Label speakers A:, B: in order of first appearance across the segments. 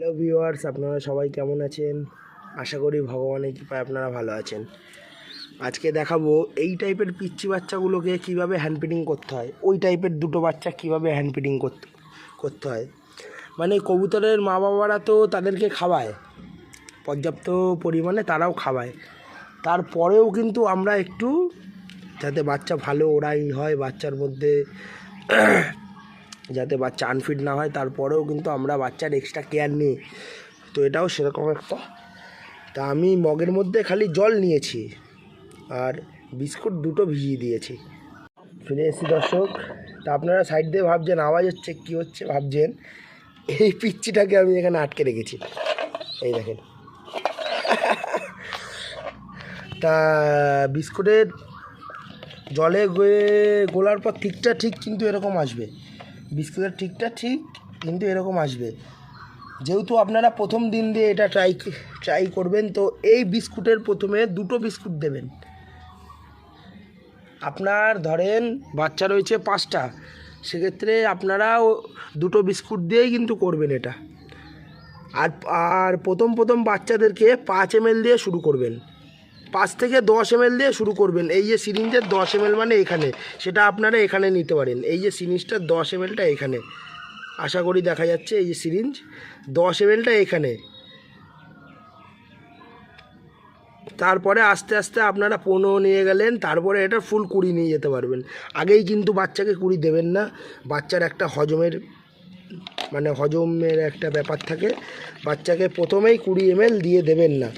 A: Hello viewers আপনারা সবাই কেমন আছেন? আশা করি ভগবানের কৃপায় আপনারা ভালো আছেন। আজকে দেখাবো এই টাইপের পিচ্ছি বাচ্চাগুলোকে কীভাবে হ্যান্ড ফিডিং করতে হয়। ওই টাইপের দুটো বাচ্চা কীভাবে হ্যান্ড করতে করতে হয়। মানে কবুতরের মা বাবারা তো তাদেরকে খাওয়ায়, পর্যাপ্ত পরিমাণে তারাও খাওয়ায়। তারপরেও কিন্তু আমরা একটু যাতে বাচ্চা ভালো ওড়াই হয়, বাচ্চার মধ্যে যাতে বাচ্চা আনফিট না হয়, তারপরেও কিন্তু আমরা বাচ্চার এক্সট্রা কেয়ার নিই। তো এটাও সেরকম একটা। তা আমি মগের মধ্যে খালি জল নিয়েছি আর বিস্কুট দুটো ভিজিয়ে দিয়েছি। ফিরে এসেছি দর্শক, তা আপনারা সাইড দিয়ে ভাবছেন, আওয়াজ হচ্ছে, কী হচ্ছে ভাবছেন? এই পিচ্ছিটাকে আমি এখানে আটকে রেখেছি। এই দেখেন। তা বিস্কুটের জলে গোলার পর ঠিকটা ঠিক কিন্তু এরকম আসবে। বিস্কুটের ঠিকটা ঠিক, কিন্তু এরকম আসবে। যেহেতু আপনারা প্রথম দিন দিয়ে এটা ট্রাই ট্রাই করবেন, তো এই বিস্কুটের প্রথমে দুটো বিস্কুট দেবেন। আপনার ধরেন বাচ্চা রয়েছে পাঁচটা, সেক্ষেত্রে আপনারাও দুটো বিস্কুট দিয়েই কিন্তু করবেন এটা। আর আর প্রথম প্রথম বাচ্চাদেরকে পাঁচ এম দিয়ে শুরু করবেন। পাঁচ থেকে দশ এম দিয়ে শুরু করবেন। এই যে সিরিঞ্জের দশ এম মানে এখানে। সেটা আপনারা এখানে নিতে পারেন। এই যে সিরিঞ্জটার দশ এম এখানে। আশা করি দেখা যাচ্ছে এই যে সিরিঞ্জ দশ এম এখানে। তারপরে আস্তে আস্তে আপনারা পনেরো নিয়ে গেলেন, তারপরে এটা ফুল কুড়ি নিয়ে যেতে পারবেন। আগেই কিন্তু বাচ্চাকে কুড়ি দেবেন না। বাচ্চার একটা হজমের মানে হজমের একটা ব্যাপার থাকে। বাচ্চাকে প্রথমেই কুড়ি এমএল দিয়ে দেবেন না।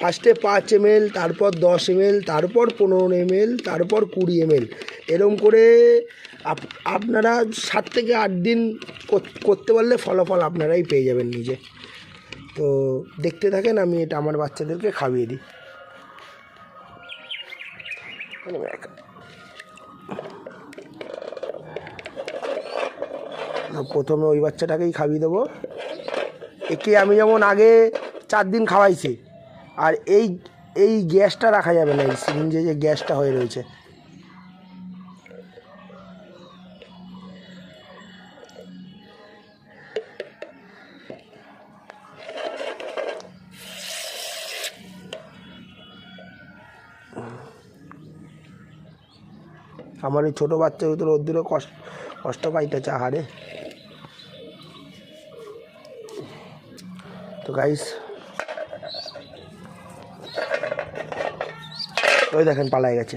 A: ফার্স্টে পাঁচ এমএল, তারপর দশ এমএল, তারপর পনেরো এমএল, তারপর কুড়ি এমএল। এরম করে আপনারা সাত থেকে আট দিন করতে পারলে ফলাফল আপনারাই পেয়ে যাবেন নিজে। তো দেখতে থাকেন, আমি এটা আমার বাচ্চাদেরকে খাইয়ে দিই। প্রথমে ওই বাচ্চাটাকেই খাইয়ে দেবো। একে আমি যেমন আগে চার দিন খাওয়াইছি আর এই এই গ্যাসটা রাখা যাবে না এই সিরিঞ্জে যে গ্যাসটা হয়ে রয়েছে। আমার এই ছোটো বাচ্চা তো রোদ্দুরে কষ্ট কষ্ট পাইতেছে আহারে তো গাইস ওই দেখেন পালায় গেছে।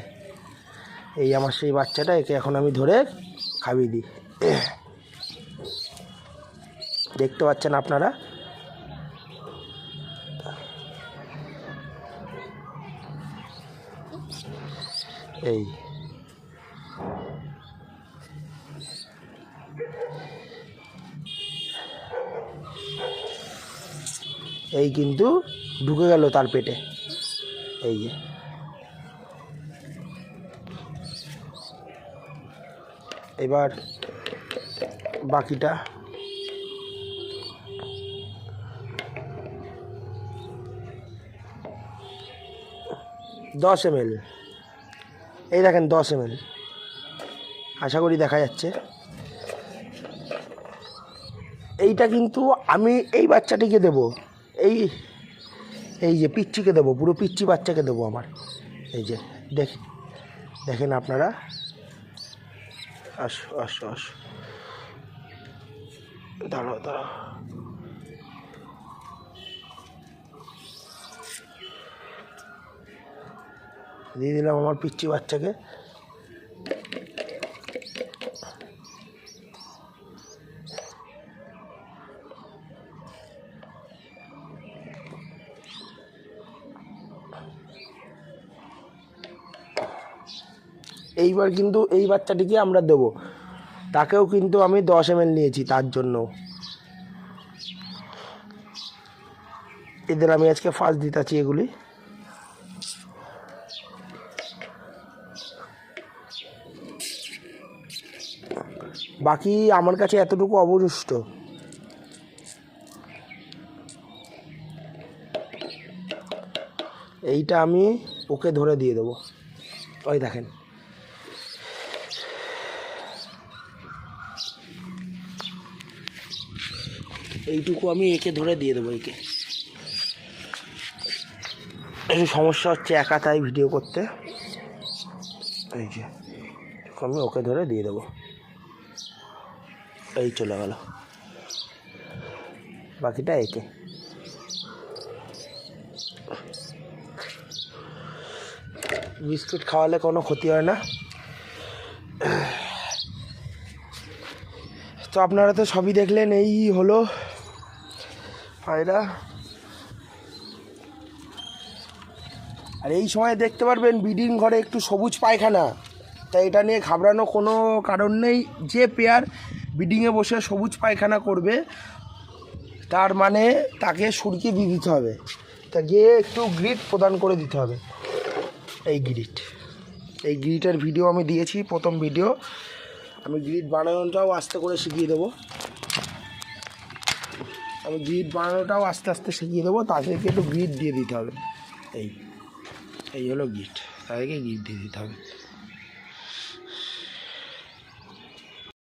A: এই আমার সেই বাচ্চাটা, একে এখন আমি ধরে খাইয়ে দিই। দেখতে পাচ্ছেন আপনারা? এই। এই কিন্তু ঢুকে গেল তার পেটে। এই যে। এবার বাকিটা দশ এম এই দেখেন দশ এম আশা করি দেখা যাচ্ছে। এইটা কিন্তু আমি এই বাচ্চাটিকে দেব। এই এই যে পিচ্চিকে দেবো, পুরো পিচ্চি বাচ্চাকে দেবো আমার। এই যে দেখেন দেখেন আপনারা। আসো আসো আসো। দাঁড়াও দাঁড়াও। দিয়ে দিলাম আমার পিচ্ছি বাচ্চাকে। এইবার কিন্তু এই বাচ্চাটিকে আমরা দেবো। তাকেও কিন্তু আমি দশ এম নিয়েছি তার জন্য। এদের আমি আজকে ফার্স্ট দিতেছি এগুলি। বাকি আমার কাছে এতটুকু অবশিষ্ট। এইটা আমি ওকে ধরে দিয়ে দেবো। ওই দেখেন। এইটুকু আমি একে ধরে দিয়ে দেবো একে। একটু সমস্যা হচ্ছে একা তাই ভিডিও করতে। এই যে আমি ওকে ধরে দিয়ে দেবো। এই চলে গেল। বাকিটা একে। বিস্কুট খাওয়ালে কোনো ক্ষতি হয় না। তো আপনারা তো সবই দেখলেন, এই হলো পায়রা আর এই সময় দেখতে পারবেন ব্রিডিং ঘরে একটু সবুজ পায়খানা। তাই এটা নিয়ে ঘাবড়ানো কোনো কারণ নেই। যে পেয়ার ব্রিডিংয়ে বসে সবুজ পায়খানা করবে, তার মানে তাকে সুরকি দিয়ে দিতে হবে। তা গিয়ে একটু গ্রিট প্রদান করে দিতে হবে। এই গ্রিট। এই গ্রিটের ভিডিও আমি দিয়েছি, প্রথম ভিডিও। আমি গ্রিট বানানোটাও আস্তে করে শিখিয়ে দেবো। আমি গ্রিড বানানোটাও আস্তে আস্তে শিখিয়ে দেবো, তাদেরকে একটু গ্রিড দিয়ে দিতে হবে। এই এই হলো গিট তাদেরকে গিট দিয়ে দিতে হবে।